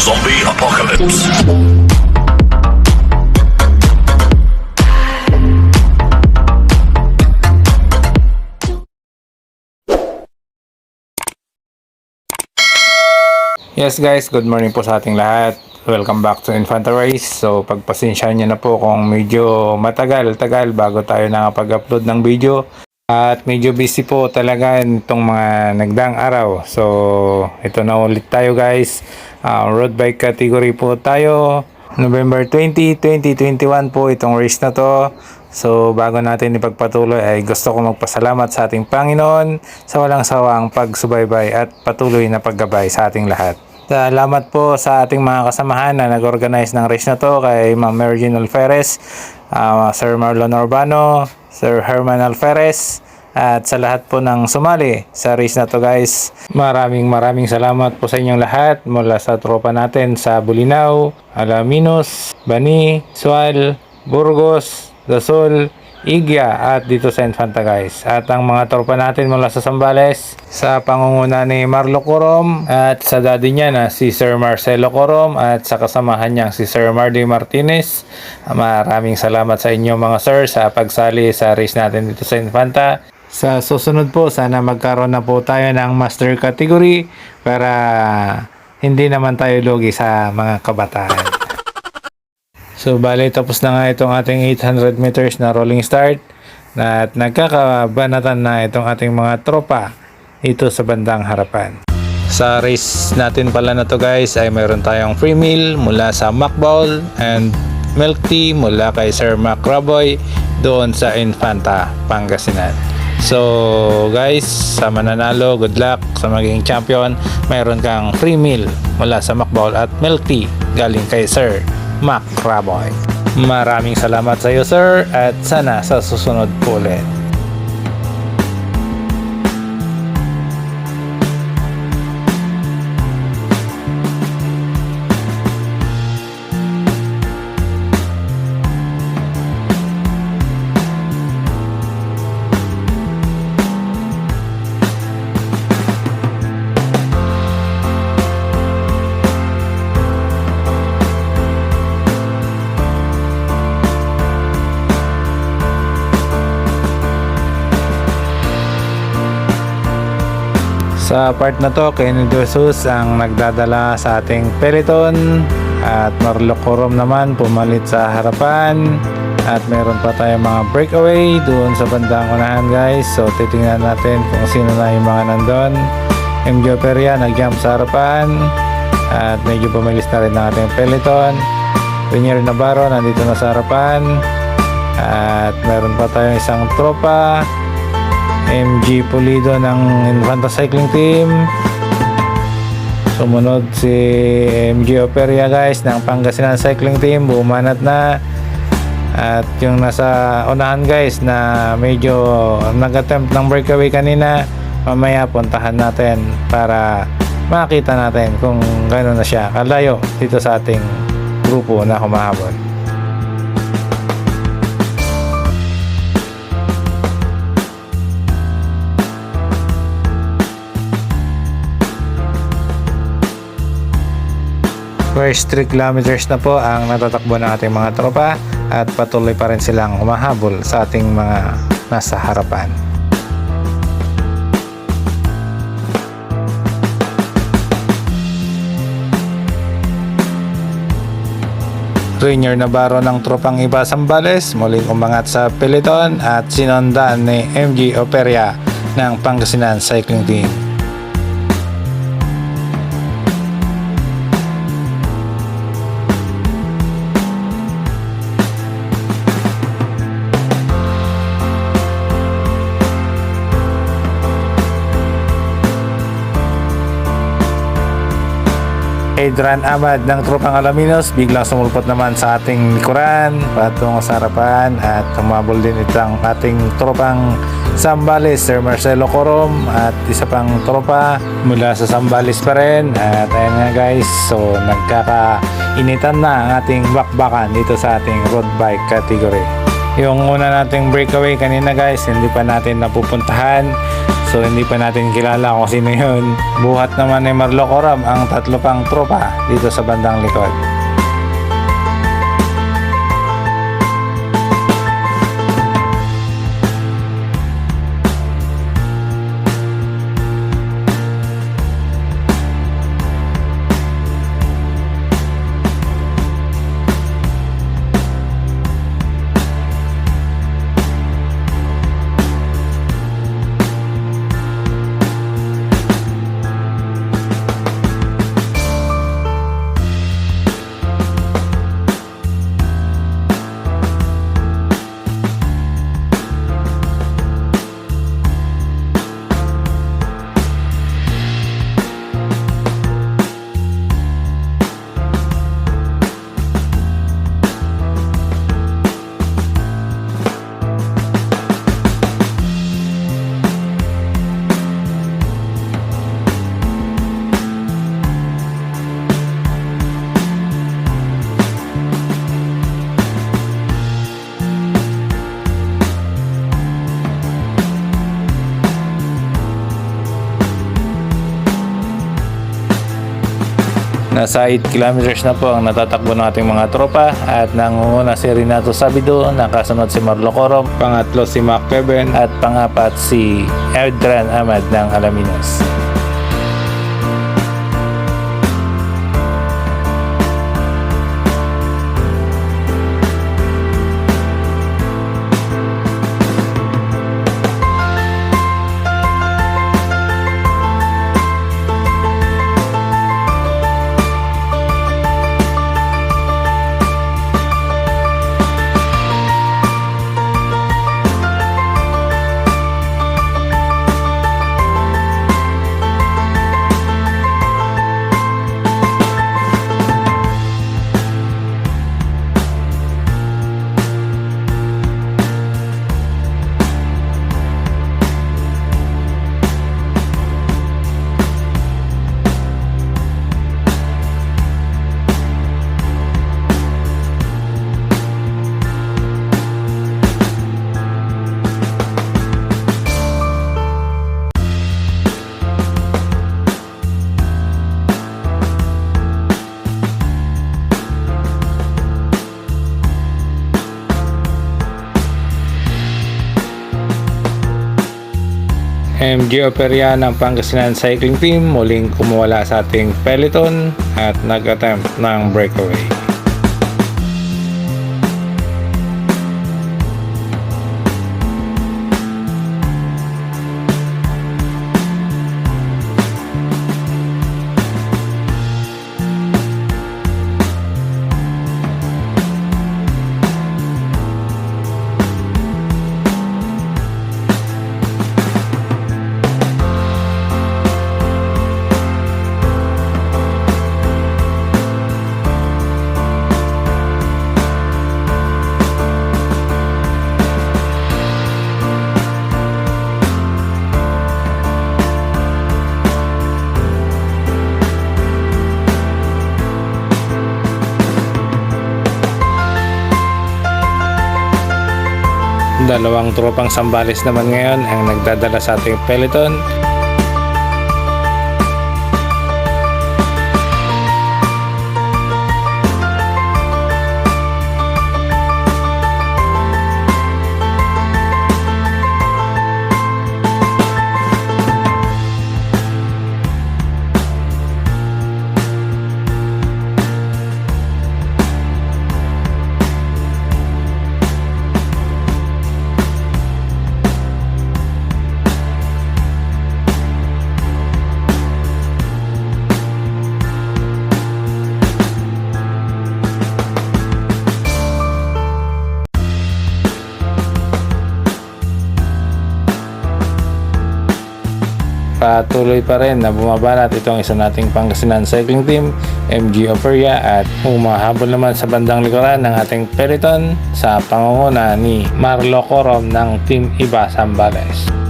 Zombie Apocalypse. Yes guys, good morning po sa ating lahat. Welcome back to Infanta Race. So pagpasensyahan nyo na po kung medyo matagal-tagal bago tayo nakapag-upload ng video. At medyo busy po talaga itong mga nagdaang araw. So ito na ulit tayo guys. Ah, road bike category po tayo. November 20, 2021 po itong race na to. So bago natin ipagpatuloy ay gusto ko magpasalamat sa ating Panginoon sa walang sawang pagsubaybay at patuloy na paggabay sa ating lahat. Salamat po sa ating mga kasamahan na nag-organize ng race na to kay Ma'am Mergin Alferez, ah, Sir Marlon Urbano, Sir Herman Alferez, at sa lahat po ng sumali sa race na to guys. Maraming maraming salamat po sa inyong lahat mula sa tropa natin sa Bulinaw, Alaminos, Bani, Sual, Burgos, Dasol, Igya at dito sa Infanta guys. At ang mga tropa natin mula sa Sambales sa pangunguna ni Marlo Corom at sa daddy niya na si Sir Marcelo Corom at sa kasamahan niya si Sir Mardy Martinez. Maraming salamat sa inyo mga sir sa pagsali sa race natin dito sa Infanta. Sa susunod po, sana magkaroon na po tayo ng master category para hindi naman tayo logi sa mga kabataan. So, bali tapos na nga itong ating 800 meters na rolling start na at nagkakabanatan na itong ating mga tropa dito sa bandang harapan. Sa race natin pala na to guys ay mayroon tayong free meal mula sa Macball and milk tea mula kay Sir Mac Raboy doon sa Infanta, Pangasinan. So guys, sa mananalo, good luck sa magiging champion. Mayroon kang free meal mula sa Macball at milk tea galing kay Sir Mac Raboy. Maraming salamat sa iyo sir at sana sa susunod po ulit. Sa part na to, Kenny Jesus ang nagdadala sa ating peloton at Marlo Corom naman pumalit sa harapan. At meron pa tayong mga breakaway doon sa bandang unahan guys. So titingnan natin kung sino na yung mga nandun. MJ Peria nag-jump sa harapan at medyo pumilis na rin ang ating peloton Rinier Navarro nandito na sa harapan at meron pa tayong isang tropa MG Pulido ng Infanta Cycling Team. Sumunod si MG Operia guys ng Pangasinan Cycling Team. Bumanat na. At yung nasa unahan guys na medyo nag-attempt ng breakaway kanina. Mamaya puntahan natin para makita natin kung gano'n na siya kalayo dito sa ating grupo na humahabol. First 3 kilometers na po ang natatakbo ng ating mga tropa at patuloy pa rin silang humahabol sa ating mga nasa harapan. Rainier Navarro ng tropang iba Sambales muling umangat sa peloton at sinondan ni MG Operia ng Pangasinan Cycling Team. Adrian Ahmad ng Tropang Alaminos. Biglang sumulpot naman sa ating likuran patungong sa harapan at humabol din itang ating tropang Sambales Sir Marcelo Corom at isa pang tropa mula sa Sambales pa rin. At ayan nga guys so nagkakainitan na ang ating bakbakan dito sa ating road bike category Yung una nating breakaway kanina guys, hindi pa natin napupuntahan. So hindi pa natin kilala kung sino yun. Buhat naman ni Marlo Coram ang tatlo pang tropa dito sa bandang likod. Nasa 8 kilometers na po ang natatakbo ng ating mga tropa at nangunguna si Renato Sabido, nakasunod si Marlo Corom, pangatlo si Mac Kevin at pangapat si Erdran Ahmad ng Alaminos. MG Operia ng Pangasinan Cycling Team muling kumuwala sa ating peloton at nag-attempt ng breakaway. Dalawang tropang sambales naman ngayon ang nagdadala sa ating peloton. Patuloy pa rin na bumabanat itong isa nating Pangasinan Cycling Team, MG Operia at humahabol naman sa bandang likuran ng ating peloton sa pangunguna ni Marlo Corom ng Team Iba Sambales.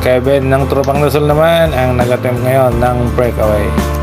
Kevin ng Tropang Lasol naman ang nag-attempt ngayon ng breakaway.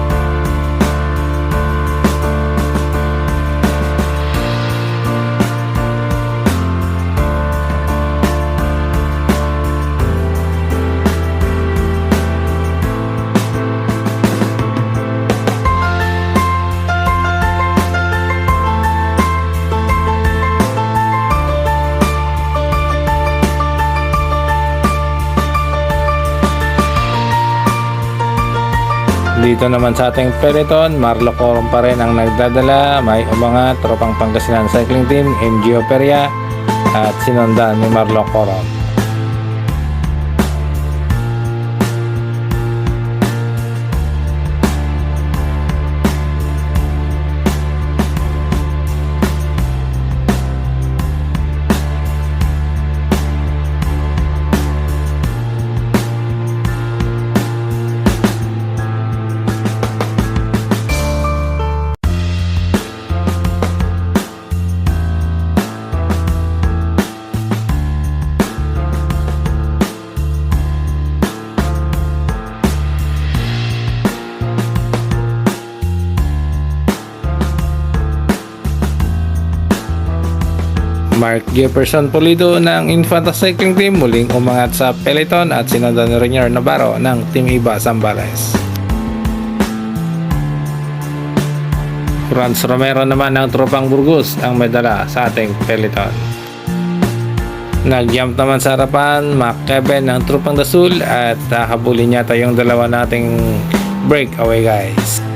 Dito naman sa ating peloton, Marlo Corum pa rin ang nagdadala. May umangat, tropang Pangasinan Cycling Team, MG Operia, at sinundan ni Marlo Corum. Mark Jefferson Pulido ng Infanta Cycling Team muling umangat sa peloton at sinundan ni Renier Navarro ng Team Iba Zambales. Franz Romero naman ng Tropang Burgos ang medala sa ating peloton. Nag-jump naman sa harapan, Mac Kevin ng Tropang Dasul at habulin niya tayong dalawa nating breakaway guys.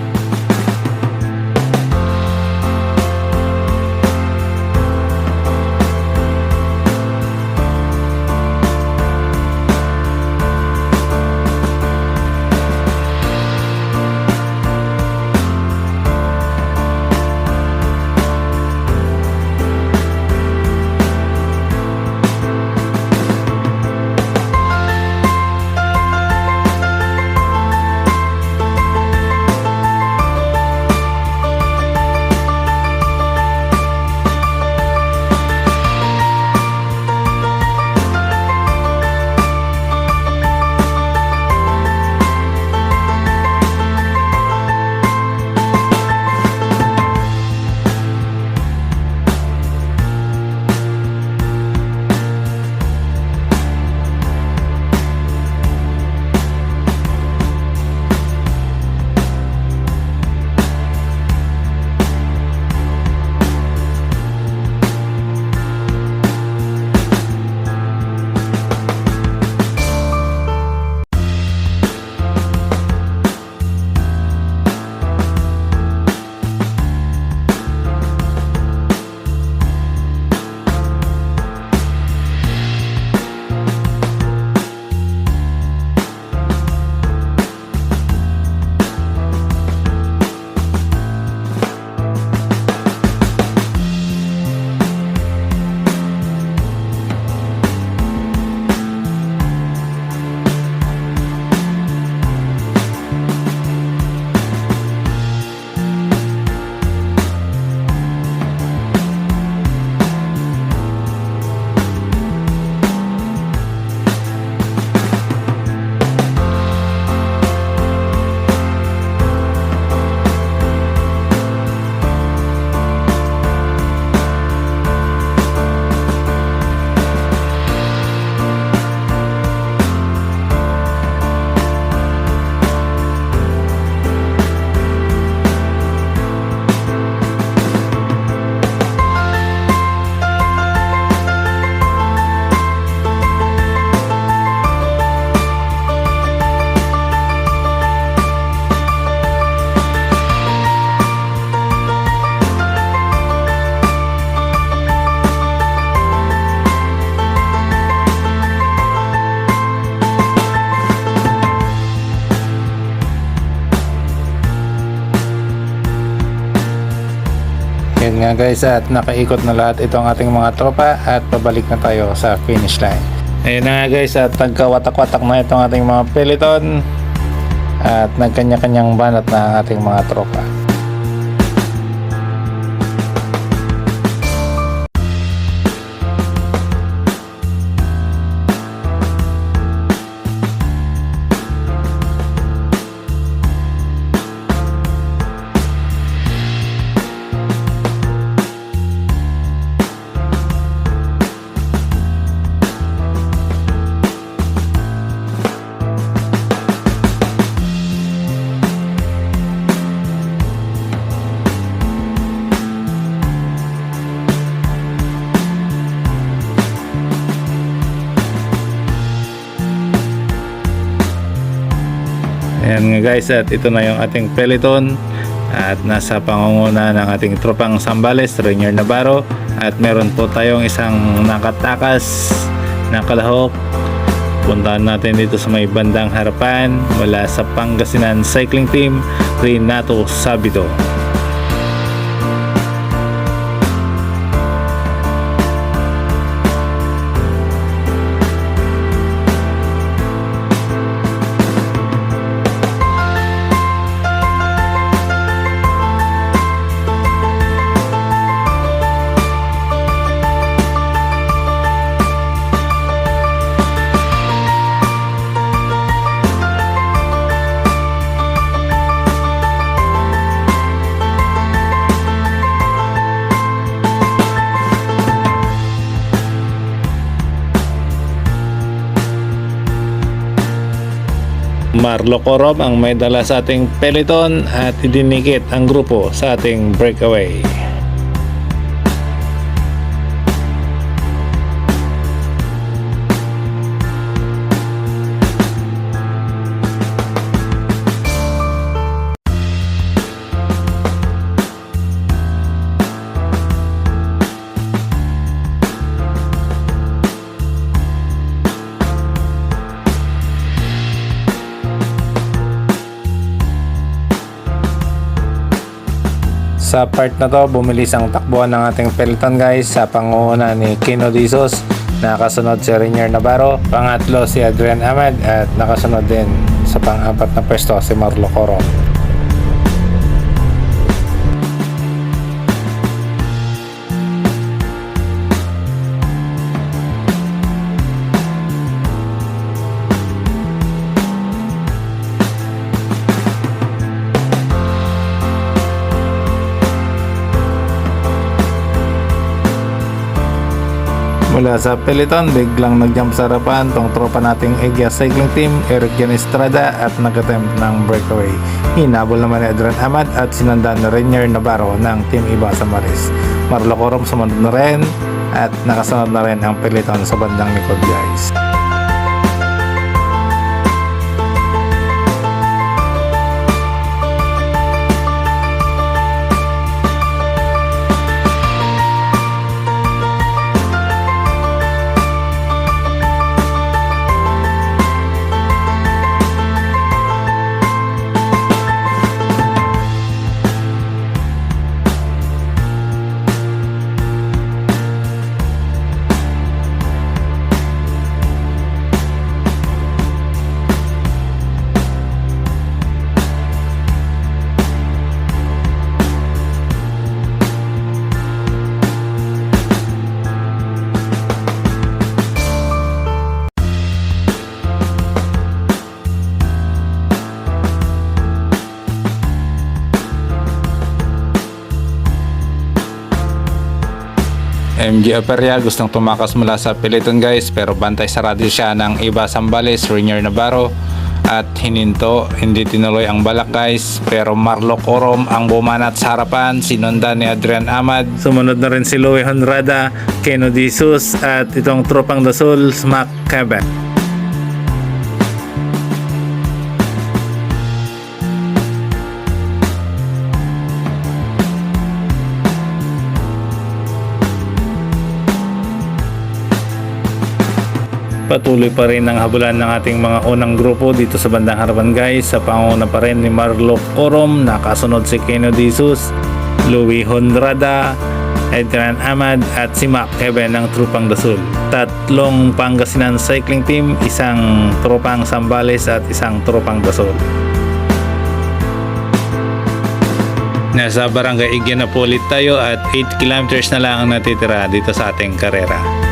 Nga guys at nakaikot na lahat itong ating mga tropa at pabalik na tayo sa finish line. Ayun na nga guys at nagkawatak-watak na itong ating mga peloton at nagkanya-kanyang banat na ang ating mga tropa. Guys, at ito na yung ating peloton at nasa pangunguna ng ating tropang Sambales, Rainier Navarro. At meron po tayong isang nakatakas na kalahok. Puntahan natin dito sa may bandang harapan mula sa Pangasinan Cycling Team Renato Sabido Marlo Corom ang may dala sa ating peloton at idinikit ang grupo sa ating breakaway. Sa part na to, bumilis ang takbuhan ng ating peloton guys sa pangunguna ni Kino Dizos. Nakasunod si Rainier Navarro. Pangatlo si Adrian Ahmed at nakasunod din sa pang-apat na pwesto si Marlo Coro. Mula sa peloton, biglang nag-jump sa harapan tong tropa nating Egia Cycling Team, Eric Jan Estrada at nag-attempt ng breakaway. Hinabol naman ni Adrian Ahmad at sinundan na Rainier Navarro ng Team Iba sa Maris. Marlo Corom sumunod na rin at nakasunod na rin ang peloton sa bandang likod guys. MG Aperia gustong tumakas mula sa peloton guys pero bantay sarado siya ng iba Sambales, Rainier Navarro at hininto, hindi tinuloy ang balak guys pero Marlo Corom ang bumanat sa harapan, sinundan ni Adrian Ahmad. Sumunod na rin si Louie Honrada, Keno Jesus at itong tropang Dasol, Smack Quebec Patuloy pa rin ang habulan ng ating mga unang grupo dito sa bandang harapan guys. Sa panguna pa rin ni Marlo Corom, nakasunod si Keno Disus, Louis Honrada, Adrian Ahmad at si Mac Kevin ng Trupang Dasul. Tatlong Pangasinan Cycling Team, isang Tropang Sambales at isang Tropang Dasul. Nasa Barangay Igianapolit tayo at 8 kilometers na lang ang natitira dito sa ating karera.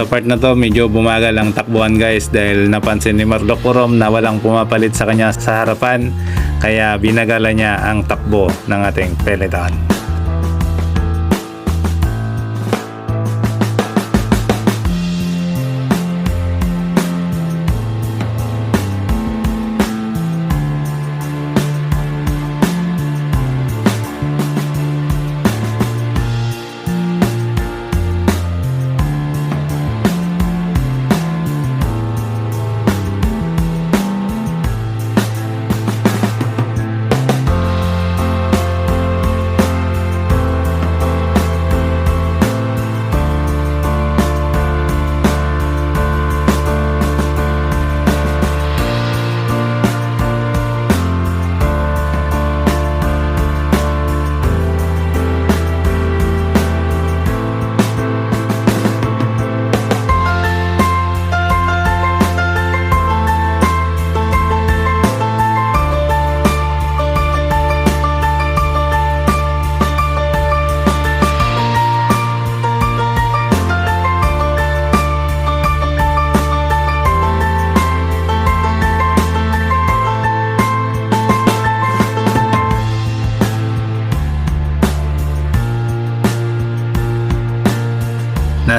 Sa part na to, medyo bumagal ang takbuhan guys dahil napansin ni Marlo Corom na walang pumapalit sa kanya sa harapan kaya binagala niya ang takbo ng ating peloton.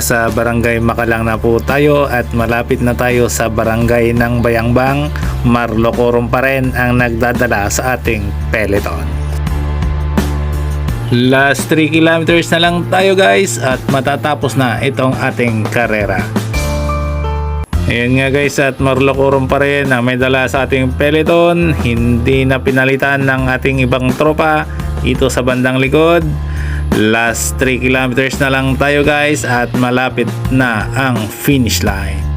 Nasa barangay Makalang na po tayo at malapit na tayo sa barangay ng Bayangbang. Marlocorum pa rin ang nagdadala sa ating peloton. Last 3 kilometers na lang tayo guys at matatapos na itong ating karera. Ayun nga guys at Marlocorum pa rin ang may dala sa ating peloton. Hindi na pinalitan ng ating ibang tropa ito sa bandang likod. Last 3 kilometers na lang tayo guys at malapit na ang finish line.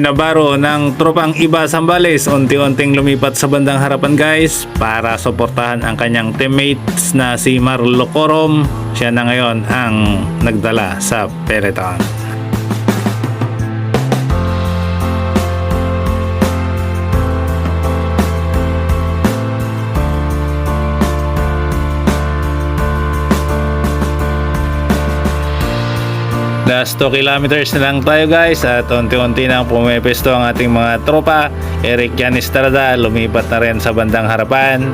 Navarro ng tropang iba Sambales. Unti-unting lumipat sa bandang harapan guys para suportahan ang kanyang teammates na si Marlo Corom siya na ngayon ang nagdala sa peloton Last 2 kilometers na lang tayo guys at unti-unti nang pumepesto ang ating mga tropa. Eric Yan Estrada lumipat na rin sa bandang harapan.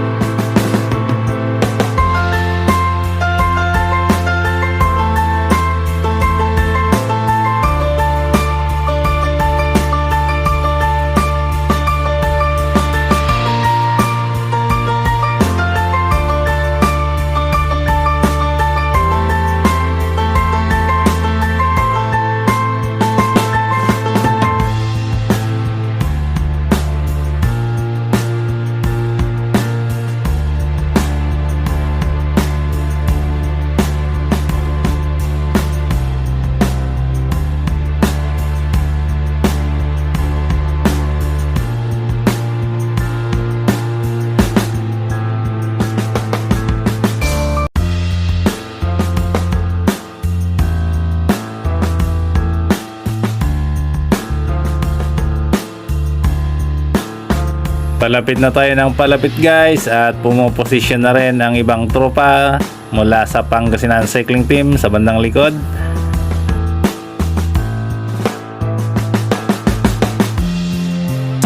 Palapit na tayo ng palapit guys at pumoposisyon na rin ang ibang tropa mula sa Pangasinan Cycling Team sa bandang likod.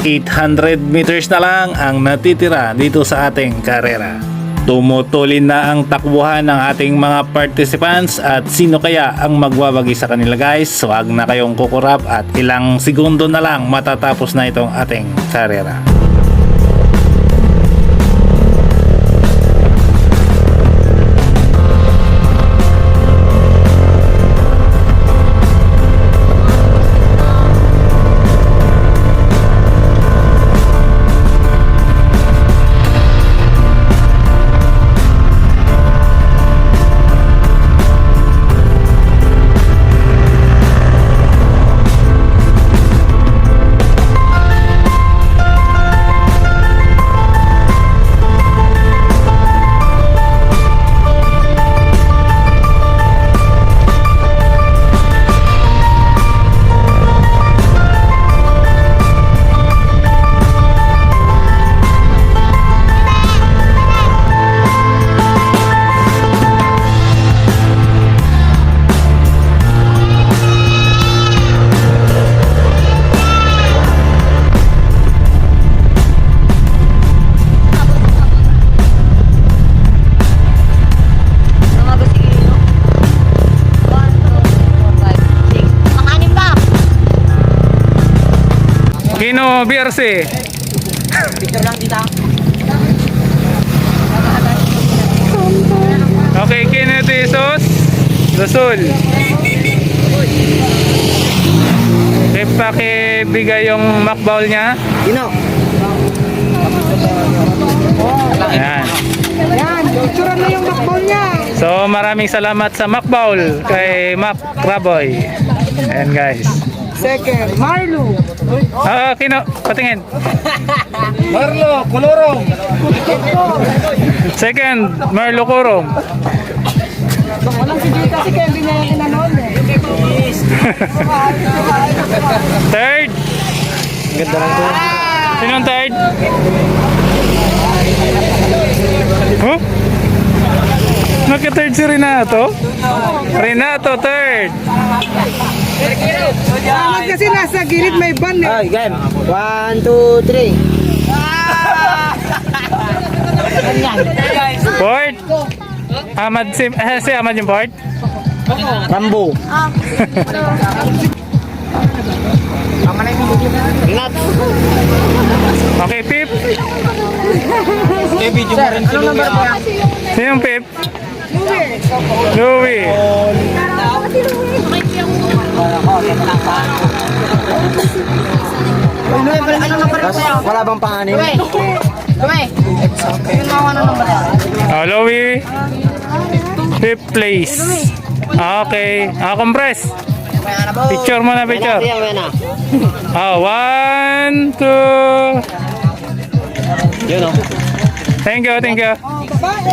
...800 meters na lang ang natitira dito sa ating karera. Tumutulin na ang takbuhan ng ating mga participants at sino kaya ang magwawagi sa kanila guys? Huwag na kayong kukurap at ilang segundo na lang matatapos na itong ating karera. Mo, BRC? Picture lang kita. Okay, Kenneth Jesus. Luzul. Okay, pakibigay yung makball niya. Dino. Ayan. Yan, picture mo yung makbol niya. So maraming salamat sa Macbowl kay Mac Raboy. Ayan guys. Second, Marlo. Ah, kino, patingin. Marlo, Colorong. Second, Merlo Kurong. Walang si Jita si Kevin niya yung inanon eh. Third. Ganda lang to. Sino ang third? Huh? Naka-third si Renato? Renato, third. Dapat kasi nasa gilid may ban eh. Ay, game. One, two, three. Fourth. Ahmad si, eh, si Ahmad yung fourth? Rambo. Okay, fifth. Eh, video mo rin si Louie. Sino yung fifth? Louie. Wala bang panganin? Oh, Louie. Fifth place. Okay. Ah, compress. Picture mo na, picture. Oh, one, two. Yun o. Thank you, thank you. Babae.